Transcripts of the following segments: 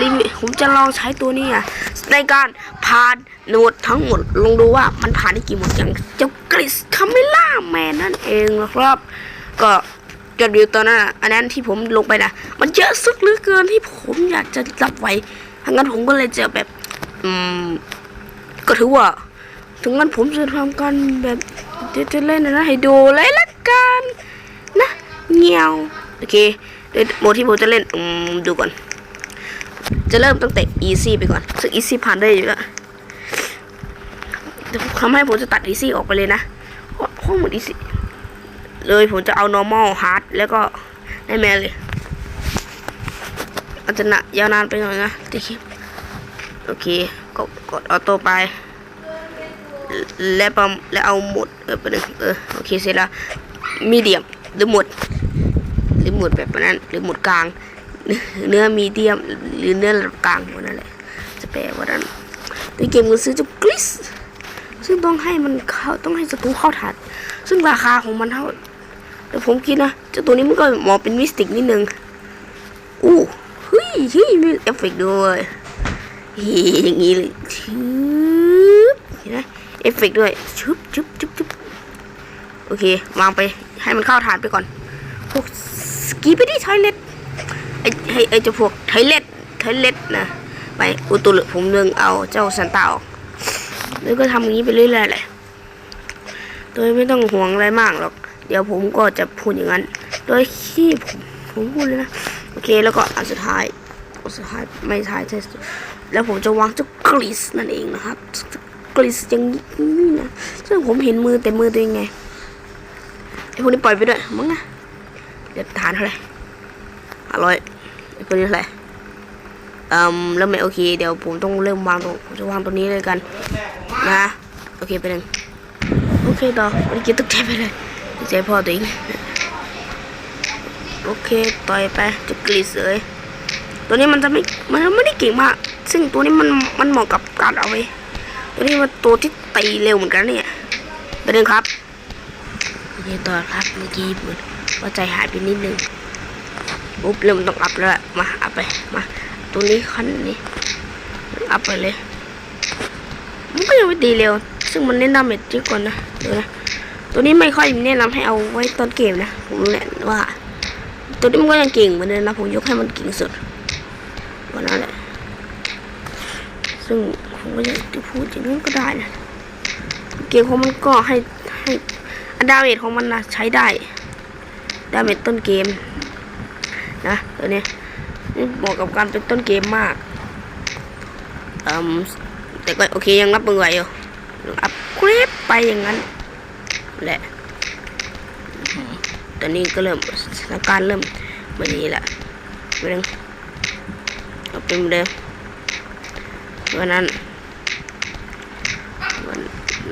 รีวิวผมจะลองใช้ตัวนี้อะในการผ่านหนวดทั้งหมดลองดูว่ามันผ่านได้กี่หมดอย่างเจ้ากริสคาเมล่าแมนนั่นเองนะครับ ก็ยอดวิวตอนนั้นอันนั้นที่ผมลงไปนะมันเยอะสุดเหลือเกินที่ผมอยากจะรับไว้ทั้งนั้นผมก็เลยจะแบบ อืม ก็ถือว่าถึงงั้นผมจะทำกันแบบเจะเล่นนะให้ดูเลยละกันนะเงี้ยวโอเคเดี๋ยโหมดที่ผมจะเล่นอืมดูก่อน จะเริ่มตั้งแต่ easy ไปก่อน ซึ่ง easy ผ่านได้อยู่แล้วทำให้ผมจะตัด easy ออกไปเลยนะเพราะเพราะหมด easy เลยผมจะเอา normal hard แล้วก็ได้แมเลยอาจจะนะยาวนานไปหน่อยนะที่คลิปโอเคกดกดออโต้ไป และประมและเอาหมดเออไปหนึ่งเออโอเคเสร็จแล้วมีเดียมหรือหมด หรือหมดแบบนั้นหรือหมดกลาง เนื้อมีเดียมหรือเนื้อระดับกลางวันนั่นแหละจะแปลว่านั้นในเกมก็ซื้อจะกริสซึ่งต้องให้มันเข้าต้องให้ศัตรูเข้าถัด ซึ่งราคาของมันเท่าแต่ผมคิดนะเจ้าตัวนี้มันก็มองเป็นมิสติกนิดนึงอู้เฮ้ยเฮ้ยมีเอฟเฟกต์ด้วยเฮ้ยอย่างนี้เลยชืบเห็นไหมเอฟเฟกต์ด้วยชุบชุบชุบชุบโอเควางไปให้มันเข้าฐานไปก่อนพวกสกีไปดิทอยเล็ต ไอไอไอเจะพวกไทเล็ตไทเล็ตนะไปอุตุลผมเลืองเอาเจ้าซันตาออกแล้วก็ทำอย่างนี้ไปเรื่อยๆเลยโดยไม่ต้องห่วงอะไรมากหรอก เดี๋ยวผมก็จะพูดอย่างนั้น โดยที่ผมผมพูดเลยนะโอเคแล้วก็อันสุดท้ายอันสุดท้ายไม่ท้ายใช่แล้วผมจะวางเจ้ากริสนั่นเองนะครับกริสอย่างนี้นะซึ่งผมเห็นมือแต่มือตัวเองไงไอพวกนี้ปล่อยไปด้วยมั้งนะเดี๋ยวทานเท่าไหร่ อร่อยตัวนี้เท่าไหร่อืมแล้วไม่โอเคเดี๋ยวผมต้องเริ่มวางตรงผมจะวางตัวนี้เลยกันนะโอเคไปหนึ่งโอเคต่อเมื่อกี้ตึกใจไปเลยตกใจพ่อตัวเองโอเคต่อยไปจะกรีดเลยตัวนี้มันจะไม่มันไม่ได้เก่งมาก ซึ่งตัวนี้มันมันเหมาะกับการเอาไว้ตัวนี้มันตัวที่ตีเร็วเหมือนกันเนี่ยไปหนึ่งครับโอเคต่อครับเมื่อกี้ผมว่าใจหายไปนิดนึง ปุ๊บเริ่มต้องอัพแล้วอะมาอัพไปมาตัวนี้ขั้นนี้อัพไปเลยมันก็ยังไม่ตีเร็ว ซึ่งมันเน้นดาเมจเยอะกว่านะดี๋ยวนะตัวนี้ไม่ค่อยแนะนำให้เอาไว้ตอนเกมนะผมแหละว่า ตัวนี้มันก็ยังเก่งเหมือนเดิมนะผมยกให้มันเก่งสุดวันนั้นแหละซึ่งผมก็จะพูดอย่างนั้นก็ได้นะเกมของมันก็ให้ให้อันดาเมจของมันนะใช้ได้ดาเมจต้นเกม นะตัวนี้นี่เหมาะกับการเป็นต้นเกมมากอืมแต่ก็โอเคยังรับมือไหวอยู่อัพเกรดไปอย่างนั้นแหละตอนนี้ก็เริ่มสถานการณ์เริ่มไม่ดีละไม่ต้องเอาเป็นเหมือนเดิมวันนั้นวัน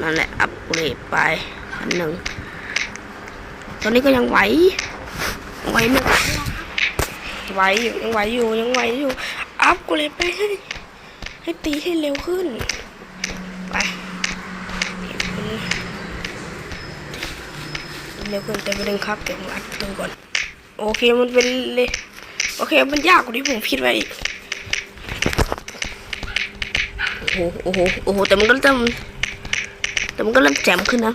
นั่นแหละอัพเกรดไปอันหนึ่งตอนนี้ก็ยังไหวไหวไม่ ไวไหวอยู่ยังไหวอยู่ยังไหวอยู่ อัพกูเลยไปให้ให้ตีให้เร็วขึ้น ไปเร็วขึ้นแต่ไม่ดึงครับเดี๋ยวอัดลงก่อน โอเคมันเป็นเลยโอเคมันยากกว่าที่ผมคิดไว้อีกโอ้โหโอ้โหโอ้โหแต่มันก็เริ่มแต่มันก็เริ่มแจ่มขึ้นนะ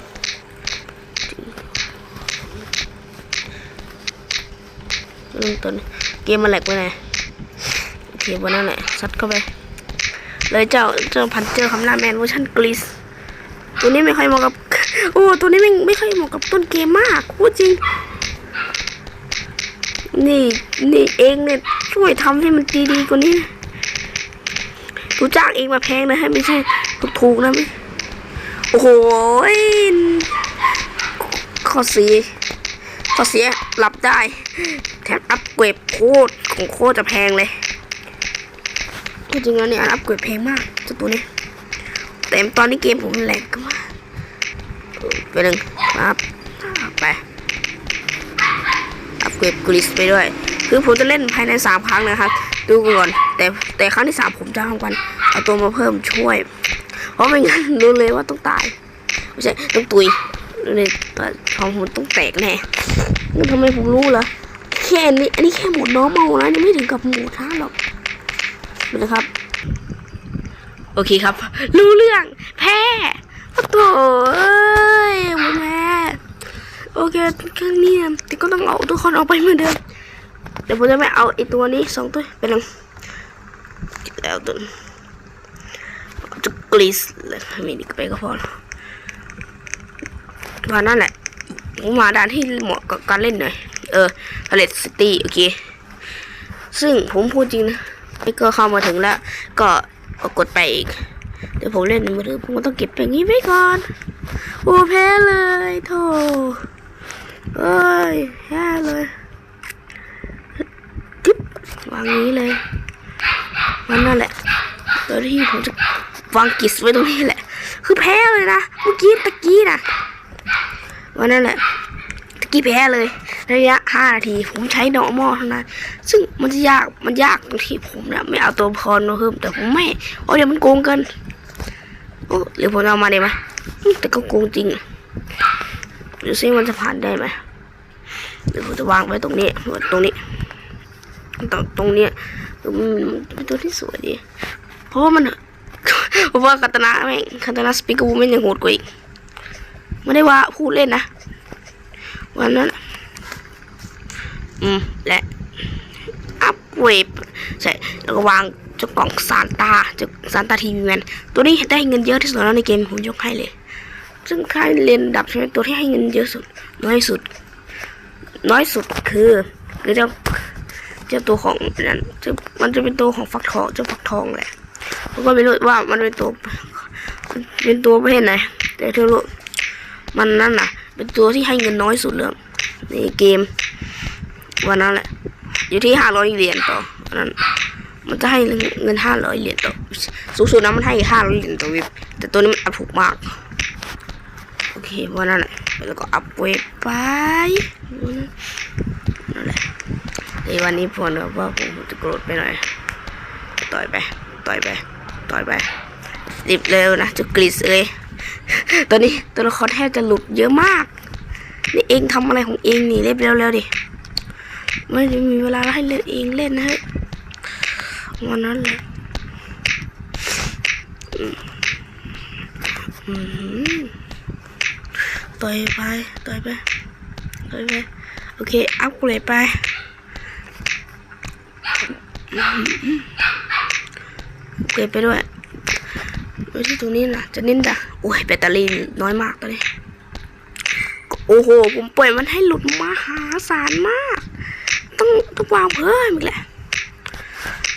เริ่มต้น เกมมันแหลกไปไหนโอเควันนั้นแหละซัดเข้าไป เลยเจ้าเจ้าพันเจอคำล่าแมนเวอร์ชันกรีซตัวนี้ไม่ค่อยเหมาะกับโอ้ตัวนี้ไม่ไม่ค่อยเหมาะกับต้นเกมมากพูดจริง นี่นี่เองเนี่ยช่วยทำให้มันดีๆกว่านี้นะกูจ้างเองมาแพงนะให้ไม่ใช่ถูกๆนะไม่โอ้โหข้อเสีย ข้อเสียหลับได้ แถมอัพเกรดโคตรของโคตรจะแพงเลยจริงๆแล้วเนี่ยอัพเกรดแพงมากเจ้าตัวนี้แต่ตอนนี้เกมผมแหลกก็มาไปหนึ่งครับไปอัพเกรดกริสไปด้วย คือผมจะเล่นภายในสามครั้งนะครับ ดูก่อน แต่แต่ครั้งที่สามผมจะทำกันเอาตัวมาเพิ่มช่วย เพราะไม่งั้นรู้เลยว่าต้องตายไม่ใช่ต้องตุยเลย ท้องผมต้องแตกแน่แล้วทำไมผมรู้เหรอแค่นี้อันนี้แค่หมดน้องเมานะยังไม่ถึงกับหมดท้าหรอกนะครับ โอเคครับ รู้เรื่อง แพ้โอ้โถเอ้ยผมแพ้โอเคเครื่องนี้นะแต่ก็ต้องเอาทุกคนออกไปเหมือนเดิมเดี๋ยวผมจะไม่เอาไอตัวนี้สองตัวไปลงแล้วตัวจะกรีสเลยมีนี่ก็ไปก็พอ แล้วว่านั่นแหละผมมาด่านที่เหมาะกับการเล่นหน่อย เออทะเลซิตี้โอเค ซึ่งผมพูดจริงนะไอ้ก็เข้ามาถึงแล้ว ก็กดไปอีก เดี๋ยวผมเล่นมือถือผมก็ต้องเก็บอย่างนี้ไว้ก่อน โอ้แพ้เลยโธ่เอ้ยแพ้เลยจิ๊บวางนี้เลยวันนั่นแหละตัวที่ผมจะวางกิสไว้ตรงนี้แหละ คือแพ้เลยนะ เมื่อกี้ตะกี้นะ วันนั่นแหละตะกี้แพ้เลย ระยะห้านาที ผมใช้ดอกหม้อเท่านั้น ซึ่งมันจะยากมันยากตรงที่ผมเนี่ยไม่เอาตัวพรมาเพิ่มแต่ผมไม่เพราเดี๋ยวมันโกงเกันโอ้หรือผมเอามาได้ไหมแต่ก็โกงจริงหรือซิมันจะผ่านได้ไหมหรือผมจะวางไว้ตรงนี้หรือตรงนี้ตรงตรงเนี้ยคือมันเป็นตัวที่สวยดี เพราะว่ามันเพราะว่าคาตนะแม่งคาตนะสปิกเกอร์วูแม่งยังโหดกว่าอีก ไม่ได้ว่าพูดเล่นนะ วันนั้น อืม และ อัพเวฟใช่แล้วก็วางเจ้ากล่องซานตาเจ้าซานตาทีวีแมนตัวนี้ได้เงินเยอะที่สุดแล้วในเกมผมยกให้เลย ซึ่งใครเรียนดับใช่ไหมตัวที่ให้เงินเยอะสุด น้อยสุด น้อยสุดคือคือเจ้าเจ้าตัวของนั้นจะมันจะเป็นตัวของฟักทองเจ้าฟักทองแหละผมก็ไม่รู้ว่ามันเป็นตัวเป็นตัวประเภทไหนแต่เธอรู้ มันนั่นน่ะ เป็นตัวที่ให้เงินน้อยสุดเลยในเกม วันนั้นแหละ อยู่ที่ห้าร้อยเหรียญต่อนั้นมันจะให้เงินห้าร้อยเหรียญต่อสูงสุดนะมันให้ห้าร้อยเหรียญต่อเว็บแต่ตัวนี้มันอัพถูกมากโอเควันนั้นแหละแล้วก็อัพเว็บไปนั่นแหละในวันนี้ผมแบบว่าผมจะโกรธไปหน่อยต่อยไป ต่อยไป ต่อยไป รีบเร็วนะจะกรีดเลย ตอนนี้ตัวละครแทบจะหลุดเยอะมากนี่เองทำอะไรของเองนี่เรียบเร็วๆดิไม่มีเวลาให้เล่นเองเล่นนะเฮ้ยวันนั้นเลยต่อยไปต่อยไปต่อยไปโอเคอัพเกรดไปเกรดไปด้วยไว้ที่ตรงนี้นะจะเน้นจ้ะ อ้ยแบตเตอรี่น้อยมากตอนนี้ โอ้โห ผมปล่อยมันให้หลุดมหาศาลมาก ต้องต้องวางเพิ่มอีกแหละ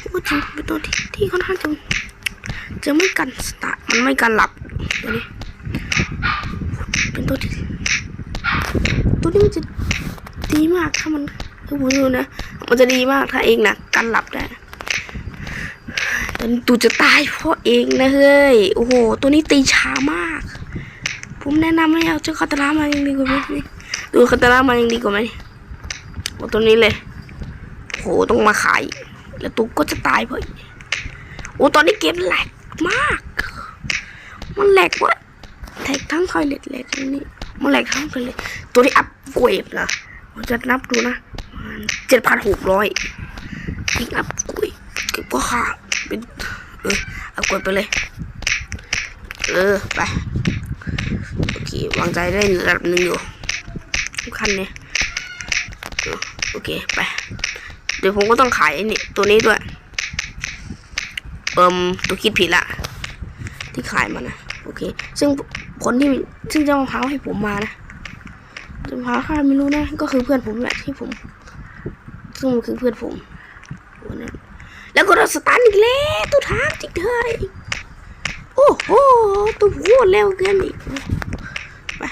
โอ้จริงเป็นตัวที่ที่ค่อนข้างจะจะไม่กันสตาร์มันไม่กันหลับตัวนี้ เป็นตัวที่ตัวนี้มันจะดีมากถ้ามันคือผมดูนะ มันจะดีมากถ้าเองนะกันหลับได้ อนตูจะตายเพราะเองนะเฮ้ย โอ้โห ตัวนี้ตีช้ามาก ผมแนะนำให้เอาเจ้าคาตาลามายังดีกว่าไหมดูคาตาลามายังดีกว่าไหมเอาตัวนี้เลยโหต้องมาขาย แล้วตุ๊กก็จะตายเพราะโอ้ตอนนี้เกมแหลกมาก มันแหลกวะแหลกทั้งทอยเล็ตแหลกทั้งนี้ มันแหลกทั้งทอยเล็ตตัวที่อัพเกรดนะผมจะนับดูนะเจ็ดพันหกร้อยทิ้งอัพเกรดเก็บก็ค่า เป็นเอออัพเกดไปเลย เออ ไป โอเควางใจได้ระดับหนึ่งอยู่ทุกคันเนี่ยโอเค ไป เดี๋ยวผมก็ต้องขายนี่ตัวนี้ด้วย เอิมตัวคิดผิดละ ที่ขายมันะ โอเค ซึ่งคนที่ซึ่งเจะมะพร้าวให้ผมมานะเจะมะพร้าวใครไม่รู้นะ ก็คือเพื่อนผมแหละที่ผม ซึ่งมันคือเพื่อนผม แล้วก็เราสตาร์ทอีกแล้วตัวทางจิกเฮ้ยโอ้โหตัวโหดเร็วเกินอีกไป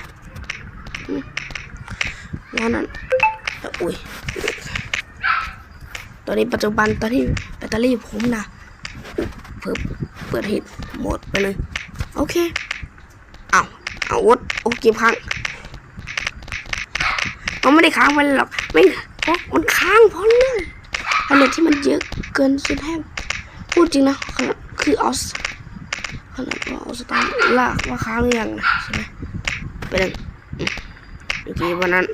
อืมวันนั้นอุ้ยตอนนี้ปัจจุบันตอนที่แบตเตอรี่ผมนะเพิ่มเปิดหิดหมดไปเลย โอเคเอาเอาวดโอเคพังมันไม่ได้ค้างไปหรอกไม่เพราะมันค้างเพราะเรื่อง อะไรที่มันเยอะเกินสุดแทบพูดจริงนะขนาดคือเอาสขนาดว่าเอาสตาร์ลากว่าค้างหรือยังนะใช่ไหมไปเลยอืมโอเควันนั้น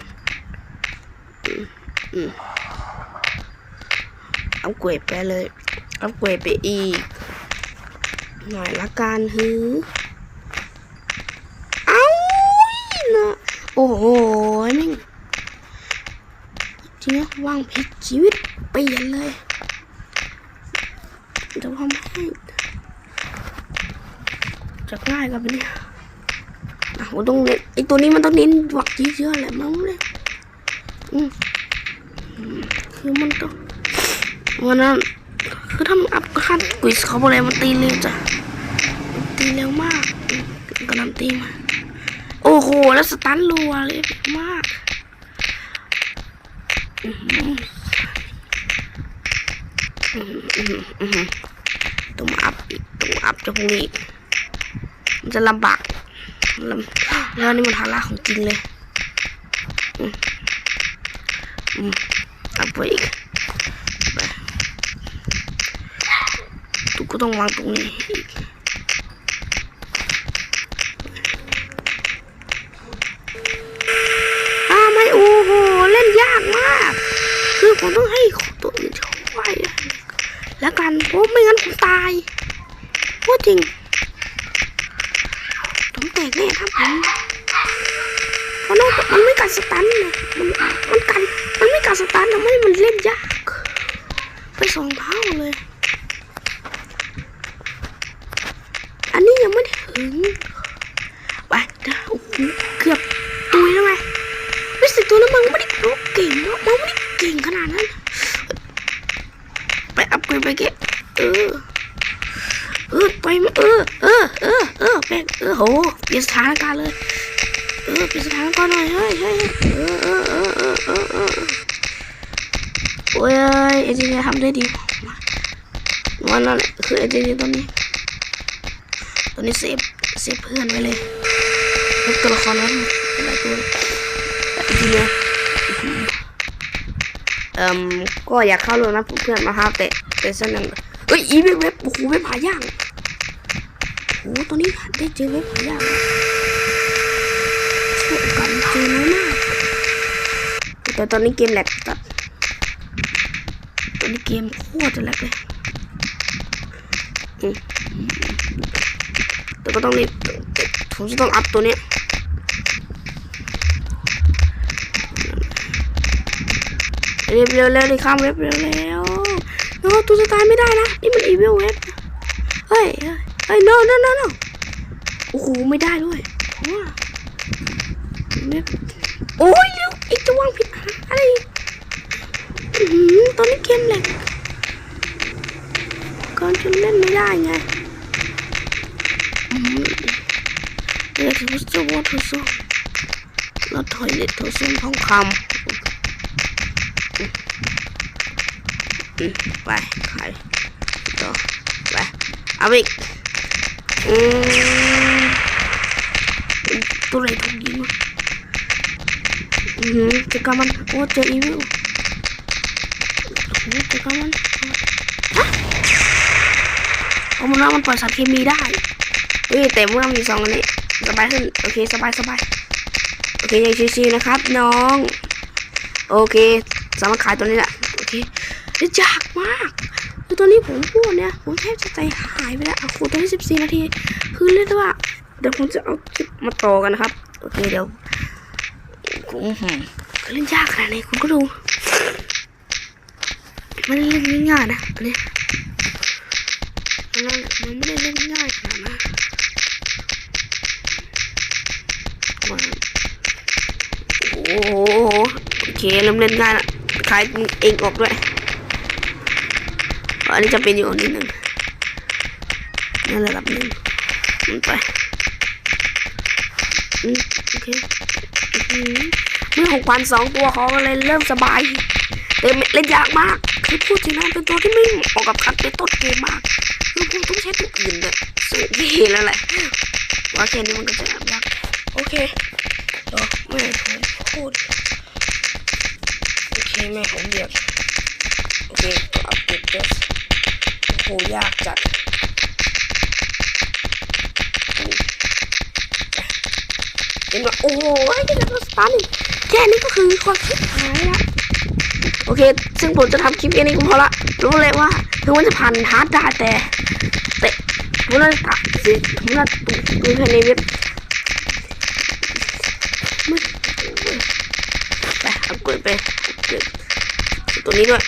อืมอืมเอาเกรดไปเลยอัปเกรดไปอีก หน่อยละกันฮือเอ้านะโอ้โหแม่ ทีนี้วางผิดชีวิตเปลี่ยนเลยจะทำให้จะง่ายกับเนี่ยอะผมต้องเน้นไอตัวนี้มันต้องเน้นหวักเยอะๆแหละมั้งเลยอืมคือมันต้องวันนั้นคือถ้ามันอัพขั้นกุยเขาอกเลยมันตีเร็วจ้ะมันตีเร็วมากกำลังตีมา โอ้โห แล้วสตันรัวเลยมากอื้อหืออื้อหืออื้อหืออื้อหือ ต้องมาอัพอีกต้องมาอัพจากพวกนี้มันจะลำบากลำแล้วนี่มันทาระของจริงเลยอืมอัพไปอีกไปตุกก็ต้องวางตรงนี้อีก ผมต้องให้ตัวอื่นช่วยแล้วกันเพราะไม่งั้นผมตายพูดจริงผมแตกแน่ครับผมเพราะนอกมันไม่กัดสตันเลยมันมันกันมันไม่กัดสตันทำให้มันเล่นยากไปสองเท่าเลย อันนี้ยังไม่ถึงไปเดี๋ยว ก่งขนาดนั้น ไปอัพเกรดไปเก็บเออ เออไปเออ เออ เออ เออแม่งเออโหเปลี่ยนสถานการณ์เลย เออเปลี่ยนสถานการณ์หน่อยเฮ้ยเฮ้ยเออเออเออเออเออเออโอ้ยเอเจนต์ทำได้ดีวันนั้นคือเอเจนต์ตอนนี้ตอนนี้เซฟเซฟเพื่อนไว้เลยเซฟตัวละครนั้นหลายตัวอีกทีเนี้ย เอ่มก็อยากเข้าร่วมนะเพื่อนๆมาครับแต่แต่สนั่นเอ้ยอีเว็บเว็บโอ้โหเว็บหายากโอ้ตอนนี้ได้เจอเว็บหายากช่วยกันเจอน้อยมากแต่ตอนนี้เกมแหลกตัดตอนนี้เกมโคตรจะแหลกเลยแต่ก็ต้องรีบผมจะต้องอัพตัวเนี้ เร็วเร็วเร็วดิข้ามเว็บเร็วเร็วโน้ตัวจะตายไม่ได้นะ นี่มันอีเวลเว็บเฮ้ยเฮ้ยเฮ้ย no no no no โอ้โหไม่ได้ด้วยว่าโอ้ยเร็วไอ้จะวางผิดอะไรตอนนี้เกมแหลกก่อนจะเล่นไม่ได้ไงอือหือเดี๋ยวจะจะวอเตอร์โซนแล้วถอยเล็ตโทรโซนทองคำ อืม ไปขายต่อไปเอาไปอีกอืมตัวอะไรถูกยิงวะอือหือเจอกับมันโอ้เจออีวิลโอ้จอกับมันฮะเอามันว่ามันปล่อยสารเคมีได้เฮ้ยแต่เมื่อมีสองอันนี้สบายขึ้นโอเคสบายสบายโอเคยังชิวๆนะครับ น้อง โอเค สามารถขายตัวนี้แหละ โอเคยากมากคือตอนนี้ผมพูดเนี่ย ผมแทบจะใจหายไปแล้วอะคูตอนนี้สิบสี่นาที คือเรียกได้ว่า เดี๋ยวผมจะเอาคลิปมาต่อกันนะครับ โอเคเดี๋ยวผมหืมเล่นยากขนาดไหนคุณก็ดูม่ได้เล่นง่ายๆนะอันนี้มันมันไม่ได้เล่นง่ายขนาดนั้นโอ้โหโอเคเริ่มเล่นง่ายละขายเองออกด้วย อันนี้จะเป็นอยู่นิดหนึ่งนั่นระดับหนึ่งมันไปอืมโอเคอืมเมื่อหกพันสองตัวเขาก็เลยเริ่มสบายแต่เล่นยากมากคือพูดจริงนะเป็นตัวที่ไม่เหมาะกับการเป็นต้นเกมมากคือผมต้องใช้ตัวอื่นเลยสูงที่แล้วแหละว่าแค่นี้มันก็จะยากโอเคเดี๋ยวแม่ผมพูดโอเคแม่ผมเรียก โอเคตัวอัปเดเดสโหยากจัดเห็นว่าโอ้โหไอ้ที่เราสตาร์นี่แค่นี้ก็คือความคิดหายละโอเค ซึ่งผมจะทำคลิปแค่นี้ก็พอละ รู้เลยว่าถึงมันจะผ่านฮาร์ดได้แต่ แต่ผมน่าจะสิผมน่าดูภายในเว็บไม่ไปเอากดไปเก็บตัวนี้ด้วย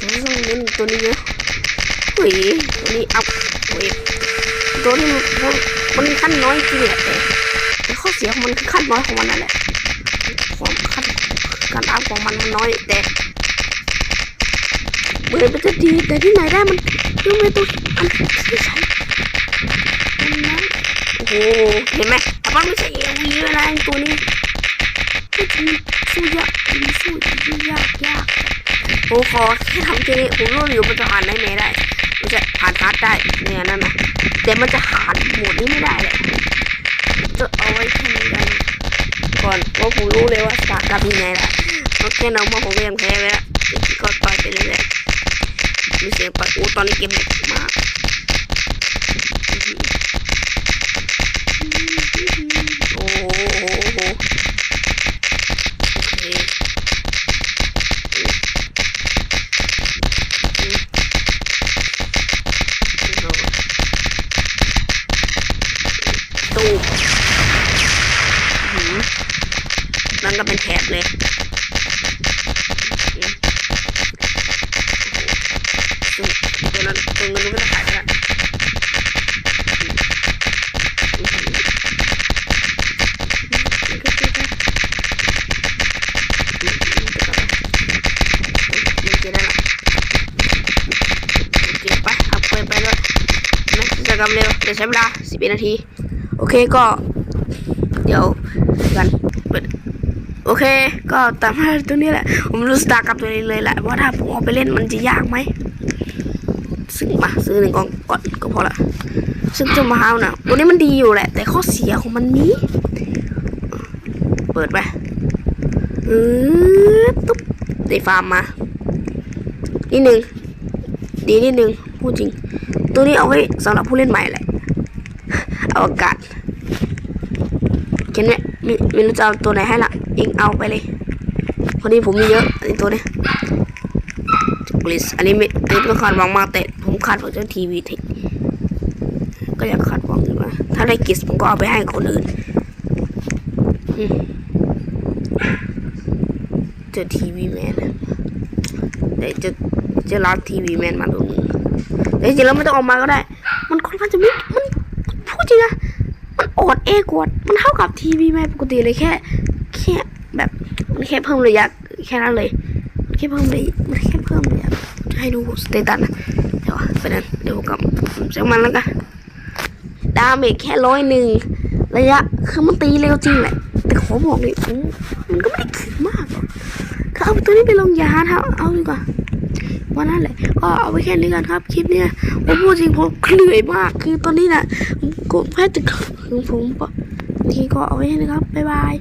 ต้องเล่นตัวนี้เยอะเฮ้ยตัวนี้เอาเฮ้ยตัวนี้มันมันขั้นน้อยจริงแหละแต่ข้อเสียของมันคือขั้นน้อยของมันนั่นแหละความขั้นการอัพของมันมันน้อยแต่เหมือนมันจะดีแต่ที่ไหนได้มันยังไม่ต้องอันที่ใช้มันนะโอ้โหเห็นไหมแต่ว่าไม่ใช่เอวีเวลาไอ้ตัวนี้ก็จะสู้ยากมันสู้สู้ยากยาก โอ้ขอแค่ทำแค่นี้ผมรู้อยู่มันจะผ่านได้ไหมได้มันจะผ่านฮาร์ดได้เนี่ยนั่นนะแต่มันจะผ่านหมดนี้ไม่ได้เลยจะเอาไว้แค่นี้กันก่อนเพราะผมรู้เลยว่าสตาร์ทำยังไงล่ะเพราะแค่น้องมาผมก็ยังแพ้ไปล้วก็ต่อยไปเรื่อยๆมีเสียงปัดโอ้ตอนนี้เกมหนักมาก โอเคไปเอาไปไปเลยนะจะกำเร็วจะใช้เวลา11นาที โอเคก็ เดี๋ยวกันเปิดโอเค ก็ตามมาตัวนี้แหละ ผมรู้สตาร์กับตัวนี้เลยแหละว่าถ้าผมเอาไปเล่นมันจะยากไหมซึ่งมาซื้อหนึ่งกองก่อนก็พอละซึ่งเจะมาเอานะตัวนี้มันดีอยู่แหละ แต่ข้อเสียของมันมีเปิดไปเออตุ๊บได้ฟาร์มมา นิดนึงดีนิดนึงพูดจริง ตัวนี้เอาไว้สำหรับผู้เล่นใหม่แหละเอาอากาศเขียนเนี่ยไม่ไม่รู้จะเอาตัวไหนให้ละเองเอาไปเลยพอดีผมมีเยอะอันนี้ตัวนี้กลิสอันนี้ไม่อันนี้ก็ขาดหวังมากแต่ผมขาดหวังเจ้าทีวีเทคก็อยากขาดหวังอยู่นะถ้าได้กิสผมก็เอาไปให้คนอื่นเจอทีวีแมนเดี๋ยวจะ จะรับทีวีแมนมาตรงนี้แต่จริงแล้วไม่ต้องออกมาก็ได้ มันค่อนข้างจะไม่มันพูดจริงนะ มันอดเอกวด มันเท่ากับทีวีแมนปกติเลยแค่แค่แบบมันแค่เพิ่มระยะแค่นั้นเลยมันแค่เพิ่มระยะมันแค่เพิ่มระยะให้ดูสเตตัสนะเดี๋ยวไปนั้นเดี๋ยวกับจากมันแล้วกันดาเมจแค่ร้อยหนึ่งระยะคือมันตีเร็วจริงแหละแต่ขอบอกเลยมันก็ไม่ได้ถึงมากหรอกก็เอาตัวนี้ไปลงยาเท่าเอาดีกว่า ว่านั่นแหละก็เอาไว้แค่นี้กันครับ คลิปเนี้ยผมพูดจริงผมเหนื่อยมาก คือตอนนี้น่ะผมแค่จะผมทีก็เอาไว้แค่นี้ครับ บ๊ายบาย